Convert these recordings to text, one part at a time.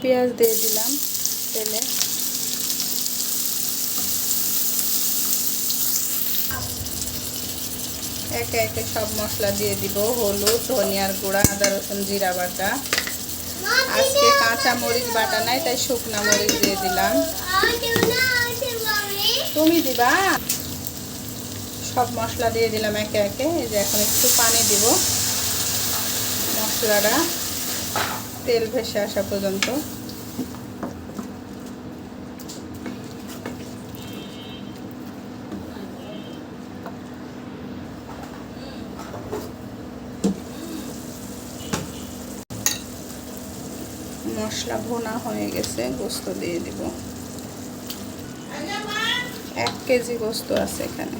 পেঁয়াজ দিয়ে দিলাম তেলে। একে একে সব মশলা দিয়ে দিব, হলুদ, ধনিয়ার গুঁড়া, আদা, রসুন, জিরা, বাটা। আজকে কাঁচা মরিচ বাটা নাই, তাই শুকনা মরিচ দিয়ে দিলাম। তুমি দিবা? সব মশলা দিয়ে দিলাম একে একে, এই যে এখন একটু পানি দিব মশলাটা। তেল ভেসে আসা পর্যন্ত। মশলা ভোনা হয়ে গেছে, গোস্ত দিয়ে দিব। এক কেজি গোস্ত আছে এখানে।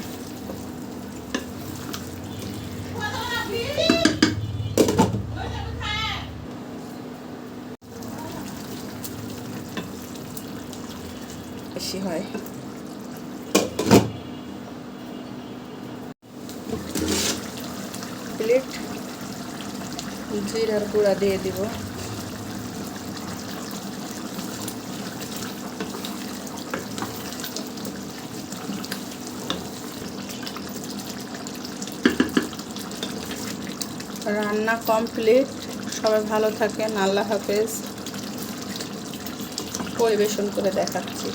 বেশি হয়। প্লেট জিরার গুঁড়া দিয়ে দিব। রান্না কমপ্লিট সবাই ভালো থাকেন আল্লাহ হাফেজ। পরিবেশন করে দেখাচ্ছি।